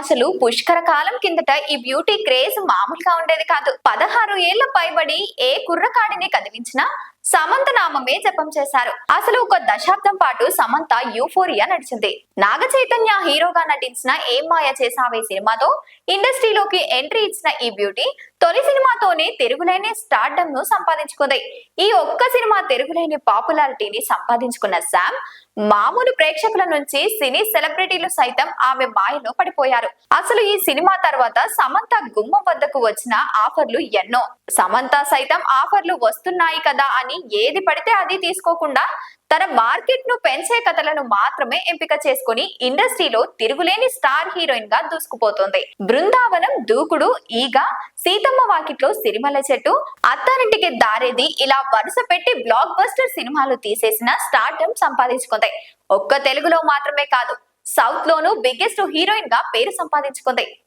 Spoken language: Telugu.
అసలు పుష్కర కాలం కిందట ఈ బ్యూటీ క్రేజ్ మామూలుగా ఉండేది కాదు. పదహారు ఏళ్ళ పైబడి ఏ కుర్రకాడిని కదిలించినా సమంత నామమే జపం చేశారు. అసలు ఒక దశాబ్దం పాటు సమంత యూఫోరియా నడిచింది. నాగ చైతన్య హీరోగా నటించిన ఏం మాయ చేసావే సినిమాతో ఇండస్ట్రీలోకి ఎంట్రీ ఇచ్చిన ఈ బ్యూటీ తొలి సినిమాతోనే తిరుగులేని స్టార్డమ్ను సంపాదించుకుంది. ఈ ఒక్క సినిమా తిరుగులేని పాపులారిటీని సంపాదించుకున్న శామ్ మామూలు ప్రేక్షకుల నుంచి సినీ సెలబ్రిటీలు సైతం ఆమె మాయలో పడిపోయారు. అసలు ఈ సినిమా తర్వాత సమంత గుమ్మం వద్దకు వచ్చిన ఆఫర్లు ఎన్నో. సమంత సైతం ఆఫర్లు వస్తున్నాయి కదా అని ఏది పడితే అది తీసుకోకుండా తన మార్కెట్ను పెంచే కథలను మాత్రమే ఎంపిక చేసుకుని ఇండస్ట్రీలో తిరుగులేని స్టార్ హీరోయిన్గా దూసుకుపోతోంది. బృందావనం దూకుడు ఈగ సీతమ్మ వాకిట్లో సిరిమల చెట్టు అత్తారింటికి దారేది ఇలా వరుస పెట్టి బ్లాక్ బస్టర్ సినిమాలు తీసేసిన స్టార్టమ్ సంపాదించుకుంది. ఒక్క తెలుగులో మాత్రమే కాదు సౌత్ లోను బిగ్గెస్ట్ హీరోయిన్గా పేరు సంపాదించుకుంది.